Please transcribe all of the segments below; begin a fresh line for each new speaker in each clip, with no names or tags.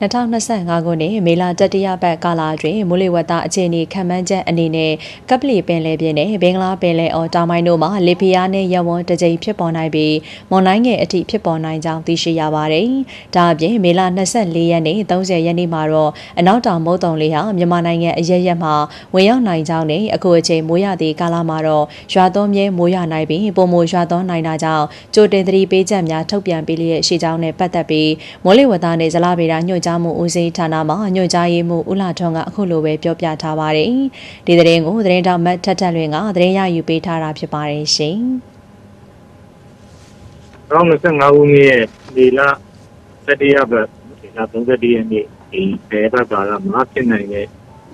2025ခုနှစ်မေလတတိယပတ်ကာလအတွင်းမိုးလေဝသအခြေအနေခန့်မှန်းချက်အနေနဲ့ကပလီပင်လယ်ပြင်နဲ့ဘင်္ဂလားပင်လယ်အော်တောင်ပိုင်းတို့မှာလေပြင်းနဲ့ရဝန်းတစ်ကြိမ်ဖြစ်ပေါ်နိုင်ပြီးမွန်တိုင်းငယ်အထိဖြစ်ပေါ်နိုင်ကြောင်းသိရှိရပါတယ်။ဒါအပြင်မေလ24ရက်နေ့30ရက်နေ့မှာတော့အနောက်တောင်မုတ်တုံလေးဟာမြန်မာနိုင်ငံအရရက်မှာဝင်ရောက်နိုင်ကြောင်းနဲ့အခုအချိန်မိုးရသည့်ကာလမှာတော့ရွာသွန်းမြဲမိုးရနိုင်ပြီးပုံမိုရွာသွန်းနိုင်တာကြောင့်ကြိုတင်သတိပေးချက်များထုတ်ပြန်ပေးလျက်ရှိကြောင်းနဲ့ပတ်သက်ပြီးမိုးလေဝသနဲ့ဇလဗေဒညွှန်ကြားမှုဦးစီးဌာနမှညွှန်ကြားရေးမှူးဦးလာထွန်းကအခုလိုပဲပြောပြထားပါတယ်။ဒီသတင်းကိုသတင်းတောက်မတ်ထက်ထက်လွင်ကသတင်းရယူပေးထားတာဖြစ်ပါတယ်ရှင်။
တော့25ခုနှစ်ရဲ့ဒီလတတိယပတ်ဒီလ31ရက်နေ့ဒီဒေသကာလမှာဖြစ်နိုင်တဲ့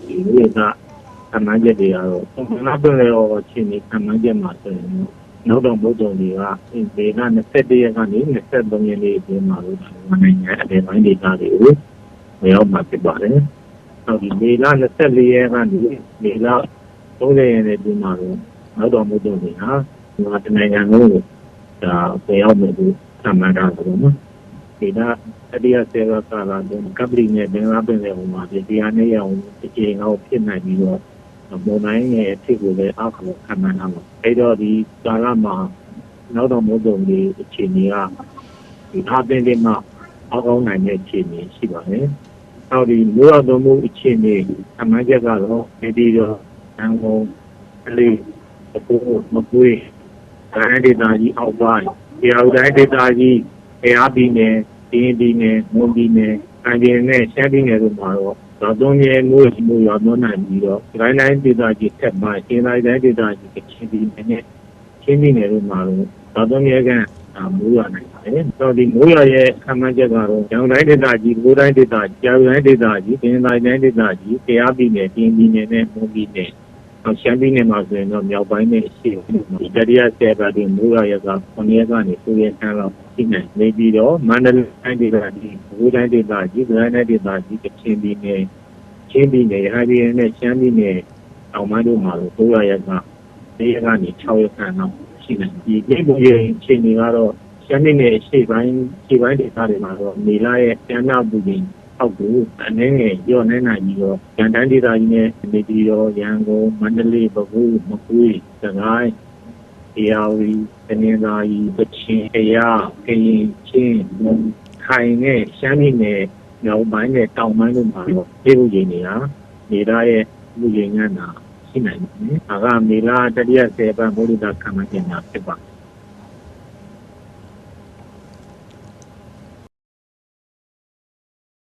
ဒီဝိသကမှန်းချက်တွေကတော့ပုံမှန်ပြန်လေတော့ချင်းနေကမှန်းချက်မှာဆိုရင် နောက်တော့ဘုဒ္ဓံတွေကဒီလ21ရက်ကနေ23ရက်နေ့အတွင်းမှာလို့နိုင်ငံအတိုင်းပိုင်းဒေသတွေကိုဝင်ရောက်မှာဖြစ်ပါတယ်။နောက်ဒီဒီလ24ရက်ကနေဒီလ30ရက်နေ့အတွင်းမှာတော့နောက်တော့ဘုဒ္ဓံတွေဟာဒီနိုင်ငံကိုဒါဝင်ရောက်မယ်လို့သတ်မှတ်တာဆိုတော့နော်ဒီကတတိယဆေရကာလာတော့ကပလီနဲ့ဘင်္ဂလားပင်လယ်ပေါ်မှာဒီတရားနဲ့ရအောင်ဒီချိန်တော့ဖြစ်နိုင်ပြီးတော့ မွန်တိုင်းရဲ့အဖြစ်ကိုလည်းအောက်ကိုခံမှန်းထားမှာအဲတော့ဒီကာလမှာနောက်တော့မဟုတ်တော့ဒီအခြေအနေကဒီအားပင်တွေမှာအောက်ကောင်းနိုင်တဲ့အခြေအနေရှိပါတယ်။နောက်ဒီမိုးရသွန်းမှုအခြေအနေအမှန်ချက်ကတော့ဒီတော့အန်ကုန်အလေးအပူမကွေးတိုင်းဒေသကြီးအောက်ပိုင်းတရားဥတိုင်းဒေသကြီးအားပြည်နယ်ဒီပြည်နယ်မွန်ပြည်နယ်အန်ပြည်နယ်ရှမ်းပြည်နယ်တို့မှာတော့ တော့သုံးရဲမျိုးရှိမျိုးရောသွန်းနိုင်ပြီးတော့ဒီတိုင်းတိုင်းဒေသကြီးထက်မှရှင်းတိုင်းတိုင်းဒေသကြီးကချင်းပြည်နယ်နဲ့ချင်းပြည်နယ်တို့မှာတော့တော့သုံးရဲကမိုးရနိုင်ပါတယ်။တော့ဒီမိုးရရဲ့အမှန်ချက်ကတော့ကျောင်းတိုင်းဒေသကြီး၊ဘိုးတိုင်းဒေသကြီး၊ကျောင်းတိုင်းဒေသကြီး၊ပြင်တိုင်းတိုင်းဒေသကြီး၊တရားပြည်နယ်၊ပြင်ပြည်နယ်နဲ့မွန်ပြည်နယ်တော့ ရှမ်းပြည်နယ်မှာဆိုရင်တော့မြောက်ပိုင်းနဲ့အရှေ့ဒီတတိယဆယ်ပတ်တွင်မိုးရရက9ရက်ကနေ10ရက်ခန့်လောက်ရှိနိုင်နေပြီးတော့မန္တလေးတိုင်းဒေသကြီး၊ဘိုးတိုင်းဒေသကြီး၊ဗဟန်းတိုင်းဒေသကြီး၊ကချင်ပြည်နယ်၊ချင်းပြည်နယ်၊ရခိုင်ပြည်နယ်နဲ့ရှမ်းပြည်နယ်တောင်ပိုင်းတို့မှာတော့မိုးရရက4ရက်ကနေ6ရက်ခန့်လောက်ရှိနိုင်ဒီပြည်ပရဲ့အခြေအနေကတော့ရှမ်းပြည်နယ်အရှေ့ပိုင်းခြေပိုင်းဒေသတွေမှာတော့နေလာရဲ့ပြန်နာပူရင် အောက်ကို အနေငယ်ရော့နေနိုင်ပြီးတော့ ရန်တန်းဒေသကြီးနဲ့ နေပြည်တော် ရန်ကုန် မန္တလေး ပဲခူး မကွေးစကိုင်းတရားဝီတနင်္သာရီပချင်အရာကရင် ချင်းခိုင်နဲ့ ရှမ်းပြည်နယ် မြောက်ပိုင်းနဲ့ တောင်ပိုင်းတို့မှာတော့ပြည်ပရင်နေတာနေလာရဲ့လူရင်ငန်းတာရှိနိုင်တယ်။ဒါက မေလာတတိယ ဆယ်ပတ် မိုးလူတာခံမှန်းခြင်းများ ဖြစ်ပါတယ်